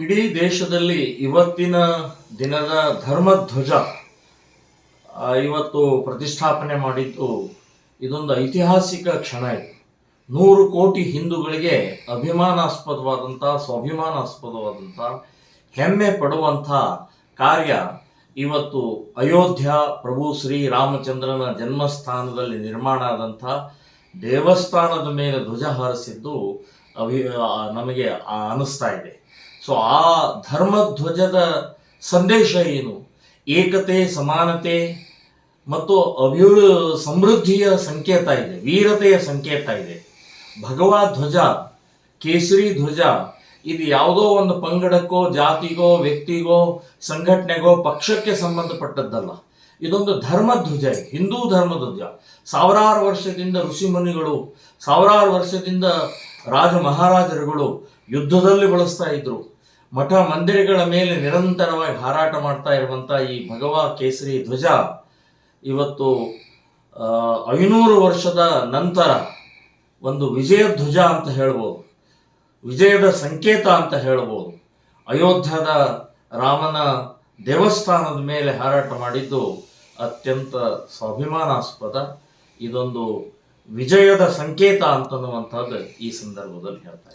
ಇಡೀ ದೇಶದಲ್ಲಿ ಇವತ್ತಿನ ದಿನದ ಧರ್ಮಧ್ವಜ ಇವತ್ತು ಪ್ರತಿಷ್ಠಾಪನೆ ಮಾಡಿದ್ದು ಇದೊಂದು ಐತಿಹಾಸಿಕ ಕ್ಷಣ ಇದು. ನೂರು ಕೋಟಿ ಹಿಂದೂಗಳಿಗೆ ಅಭಿಮಾನಾಸ್ಪದವಾದಂಥ, ಸ್ವಾಭಿಮಾನಾಸ್ಪದವಾದಂಥ, ಹೆಮ್ಮೆ ಪಡುವಂಥ ಕಾರ್ಯ ಇವತ್ತು ಅಯೋಧ್ಯ ಪ್ರಭು ಶ್ರೀ ರಾಮಚಂದ್ರನ ಜನ್ಮಸ್ಥಾನದಲ್ಲಿ ನಿರ್ಮಾಣ ಆದಂಥ ದೇವಸ್ಥಾನದ ಮೇಲೆ ಧ್ವಜ ಹಾರಿಸಿದ್ದು ಅಭಿ ನಮಗೆ ಅನಿಸ್ತಾ ಇದೆ. ಸೊ ಆ ಧರ್ಮಧ್ವಜದ ಸಂದೇಶ ಏನು? ಏಕತೆ, ಸಮಾನತೆ ಮತ್ತು ಅಭಿವೃ ಸಮೃದ್ಧಿಯ ಸಂಕೇತ ಇದೆ, ವೀರತೆಯ ಸಂಕೇತ ಇದೆ. ಭಗವಾ ಧ್ವಜ, ಕೇಸರಿ ಧ್ವಜ, ಇದು ಯಾವುದೋ ಒಂದು ಪಂಗಡಕ್ಕೋ, ಜಾತಿಗೋ, ವ್ಯಕ್ತಿಗೋ, ಸಂಘಟನೆಗೋ, ಪಕ್ಷಕ್ಕೆ ಸಂಬಂಧಪಟ್ಟದ್ದಲ್ಲ. ಇದೊಂದು ಧರ್ಮಧ್ವಜ ಹಿಂದೂ ಧರ್ಮಧ್ವಜ. ಸಾವಿರಾರು ವರ್ಷದಿಂದ ಋಷಿಮುನಿಗಳು, ಸಾವಿರಾರು ವರ್ಷದಿಂದ ರಾಜ ಮಹಾರಾಜರುಗಳು ಯುದ್ಧದಲ್ಲಿ ಬಳಸ್ತಾ ಇದ್ರು. ಮಠ ಮಂದಿರಗಳ ಮೇಲೆ ನಿರಂತರವಾಗಿ ಹಾರಾಟ ಮಾಡ್ತಾ ಇರುವಂಥ ಈ ಭಗವ ಕೇಸರಿ ಧ್ವಜ ಇವತ್ತು ಐನೂರು ವರ್ಷದ ನಂತರ ಒಂದು ವಿಜಯ ಧ್ವಜ ಅಂತ ಹೇಳ್ಬೋದು. ವಿಜಯದ ಸಂಕೇತ ಅಂತ ಹೇಳ್ಬೋದು. ಅಯೋಧ್ಯದ ರಾಮನ ದೇವಸ್ಥಾನದ ಮೇಲೆ ಹಾರಾಟ ಮಾಡಿದ್ದು ಅತ್ಯಂತ ಸ್ವಾಭಿಮಾನಾಸ್ಪದ. ಇದೊಂದು ವಿಜಯದ ಸಂಕೇತ ಅಂತನ್ನುವಂಥದ್ದು ಈ ಸಂದರ್ಭದಲ್ಲಿ ಹೇಳ್ತಾ.